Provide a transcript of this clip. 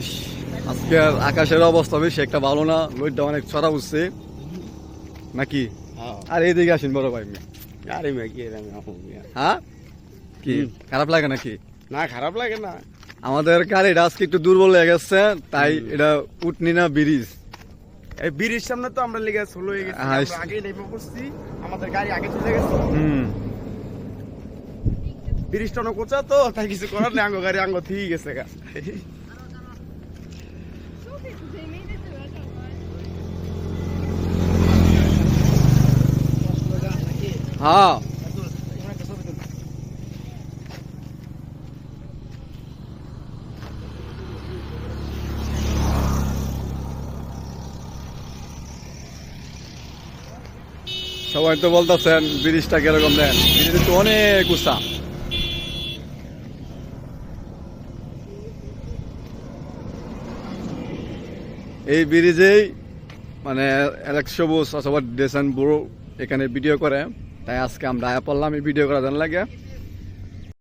ইস, আজকের আকাশের অবস্থা বেশি একটা ভালো না লোডটা অনেক ছড়া উঠছে নাকি? হ্যাঁ। আর এইদিকে আসেন বড় ভাই। আরে? হ্যাঁ? কি খারাপ লাগে নাকি? না খারাপ লাগে না। আমাদের গাড়িটা আজকে একটু দুর্বল হয়ে গেছে তাই এটা উঠনি না ব্রিজ। এই ব্রিজ সামনে তো আমরা লেগে স্লো হয়ে গেছি আগে নেমে পড়ছি আমাদের গাড়ি আগে চলে গেছে। হুম। ব্রিজটা অনেক কোচা তো তাই কিছু করার নেই আঙ্গ গাড়ি আঙ্গ ঠিক গেছে গা। হ্যাঁ। সবাই তো বলতেছেন ব্রিজটা কীরকম দেন? ব্রিজ তো অনেক উঁচা। এই ব্রিজেই মানে অ্যালেক্স সবুজ অথবা ডেসান বুড়ো এখানে ভিডিও করে। তাই আজকে আমরা আয়া পড়লাম এই ভিডিও করার জন্য লাগে।